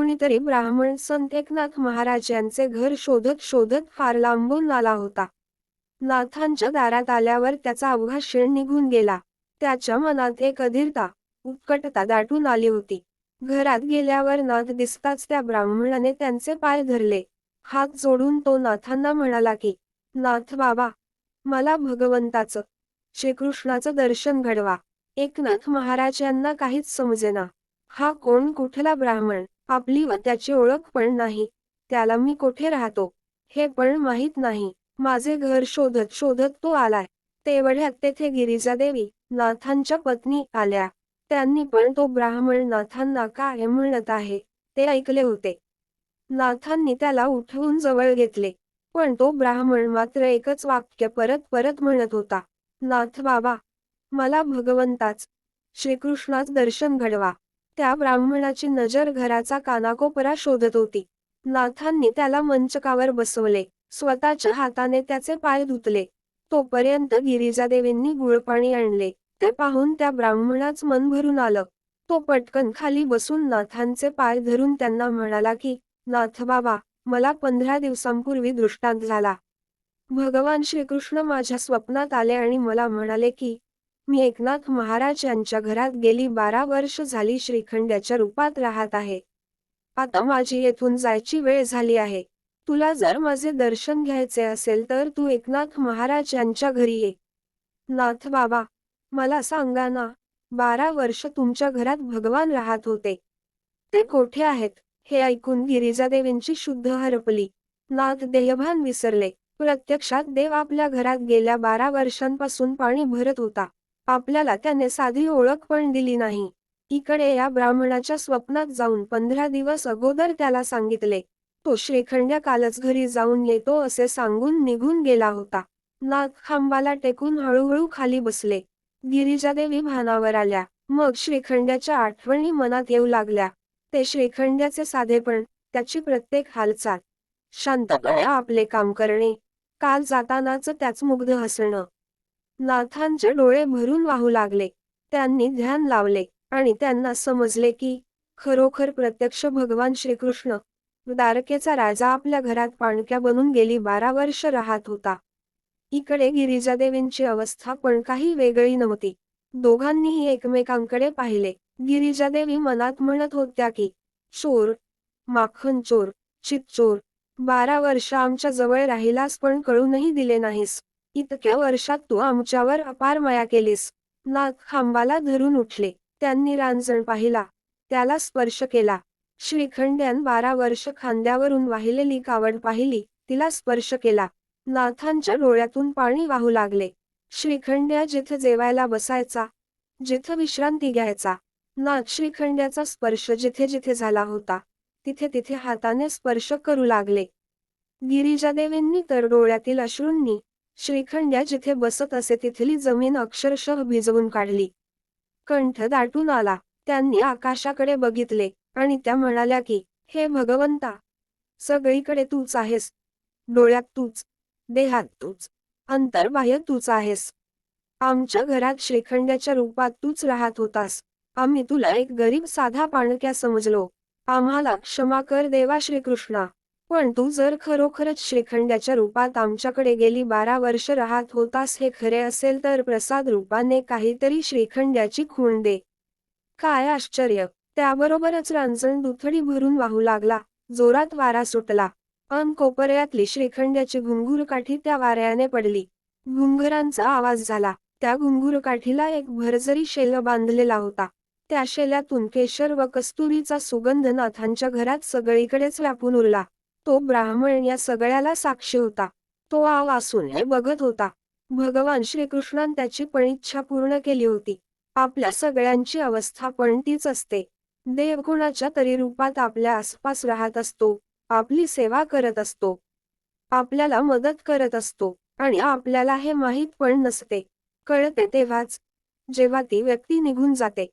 कुणीतरी ब्राह्मण संत एकनाथ महाराज यांचे घर शोधत शोधत फार लांबून आला होता. नाथांच्या दारात आल्यावर त्याचा अवघा क्षण निघून गेला. त्याच्या मनात एक अधीरता उत्कटता दाटून आली होती. घरात गेल्यावर नाथ दिसताच त्या ब्राह्मणाने त्यांचे पाय धरले. हात जोडून तो नाथांना म्हणाला की नाथ बाबा मला भगवंताचं श्रीकृष्णाचं दर्शन घडवा. एकनाथ महाराज यांना काहीच समजेना. हा कोण कुठला ब्राह्मण? आपली व त्याची ओळख पण नाही. त्याला मी कोठे राहतो? हे पण माहीत नाही. माझे घर शोधत शोधत तो आलाय. तेवढ्यात तेथे गिरिजा देवी नाथांच्या पत्नी आल्या. त्यांनी पण तो ब्राह्मण नाथांना काय म्हणत आहे ते ऐकले होते. नाथांनी त्याला उठवून जवळ घेतले. पण तो ब्राह्मण मात्र एकच वाक्य परत परत म्हणत होता. नाथ बाबा मला भगवंताच श्रीकृष्णाच दर्शन घडवा. त्या ब्राह्मणाची नजर घराचा कानाकोपरा शोधत होती. नाथांनी त्याला मंचकावर बसवले. स्वतःच्या हाताने त्याचे पाय धुतले. तोपर्यंत गिरिजादेवींनी गुळपाणी आणले. ते पाहून त्या ब्राह्मणाच मन भरून आलं. तो पटकन खाली बसून नाथांचे पाय धरून त्यांना म्हणाला की नाथ बाबा मला पंधरा दिवसांपूर्वी दृष्टांत झाला. भगवान श्रीकृष्ण माझ्या स्वप्नात आले आणि मला म्हणाले की मी एकनाथ महाराज यांच्या घरात गेली बारा वर्ष झाली श्रीखंड्याच्या रूपात राहत आहे. आता माझी येथून जायची वेळ झाली आहे. तुला जर माझे दर्शन घ्यायचे असेल तर तू एकनाथ महाराज यांच्या घरी ये. नाथ बाबा मला सांगा ना बारा वर्ष तुमच्या घरात भगवान राहत होते. ते कोठे आहेत? हे ऐकून गिरिजादेवींची शुद्ध हरपली. नाथ देहभान विसरले. प्रत्यक्षात देव आपल्या घरात गेल्या बारा वर्षांपासून पाणी भरत होता. आपल्याला त्याने साधी ओळख पण दिली नाही. इकडे या ब्राह्मणाच्या स्वप्नात जाऊन पंधरा दिवस अगोदर त्याला सांगितले तो श्रीखंड्या कालच घरी जाऊन येतो असे सांगून निघून गेला होता. नाग खांबाला टेकून हळूहळू खाली बसले. गिरिजादेवी भानावर आल्या. मग श्रीखंड्याच्या आठवणी मनात येऊ लागल्या. ते श्रीखंड्याचे साधेपण त्याची प्रत्येक हालचाल. शांतपणे आपले काम करणे. काल जातानाच त्याच मुग्ध हसणं. नाथांचे डोळे भरून वाहू लागले. त्यांनी ध्यान लावले आणि त्यांना समजले की खरोखर प्रत्यक्ष भगवान श्रीकृष्ण द्वारकेचा राजा आपल्या घरात पाणक्या बनून गेली बारा वर्ष राहत होता. इकडे गिरिजादेवींची अवस्था पण काही वेगळी नव्हती. दोघांनीही एकमेकांकडे पाहिले. गिरिजादेवी मनात म्हणत होत्या की चोर माखन चोर चित चोर बारा वर्ष आमच्या जवळ राहिलास पण कळूनही दिले नाहीस. इतक्या वर्षात तू आमच्यावर अपार माया केलीस. नाथ खांबाला धरून उठले. त्यांनी रांजण पाहिला. त्याला स्पर्श केला. श्रीखंड्यान बारा वर्ष खांद्यावरून वाहिलेली कावड पाहिली. तिला स्पर्श केला. नाथांच्या डोळ्यातून पाणी वाहू लागले. श्रीखंड्या जिथे जेवायला बसायचा जिथं विश्रांती घ्यायचा नाथ श्रीखंड्याचा स्पर्श जिथे जिथे झाला होता तिथे तिथे हाताने स्पर्श करू लागले. गिरिजादेवींनी तर डोळ्यातील अश्रूंनी श्रीखंड्या जिथे बसत असे तिथली जमीन अक्षरशः भिजवून काढली. कंठ दाटून आला. त्यांनी आकाशाकडे बघितले आणि त्या म्हणाल्या की हे भगवंता सगळीकडे तूच आहेस. डोळ्यात तूच देहात तूच अंतर्बाह्य तूच आहेस. आमच्या घरात श्रीखंड्याच्या रूपात तूच राहत होतास. आम्ही तुला एक गरीब साधा पाणक्या समजलो. आम्हाला क्षमा कर देवा श्रीकृष्णा. पण तू जर खरोखरच श्रीखंडाच्या रूपात आमच्याकडे गेली बारा वर्ष राहत होतास हे खरे असेल तर प्रसाद रूपाने काहीतरी श्रीखंड्याची खूण दे. काय आश्चर्य! त्याबरोबरच रांजण दुथडी भरून वाहू लागला. जोरात वारा सुटला. अन कोपऱ्यातली श्रीखंड्याची घुंगूर काठी त्या वाऱ्याने पडली. घुंगरांचा आवाज झाला. त्या घुंगूर काठीला एक भरजरी शेल बांधलेला होता. त्या शेल्यातून केशर व कस्तुरीचा सुगंध नाथांच्या घरात सगळीकडेच व्यापून उरला. तो ब्राह्मण या सगळ्याला साक्षी होता. तो आव असून बघत होता. भगवान श्रीकृष्णान त्याची पण इच्छा पूर्ण केली होती. आपल्या सगळ्यांची अवस्था पण तीच असते. देव कोणाच्या तरी रूपात आपल्या आसपास राहत असतो. आपली सेवा करत असतो. आपल्याला मदत करत असतो. आणि आपल्याला हे माहीत पण नसते. कळते तेव्हाच जेव्हा ती व्यक्ती निघून जाते.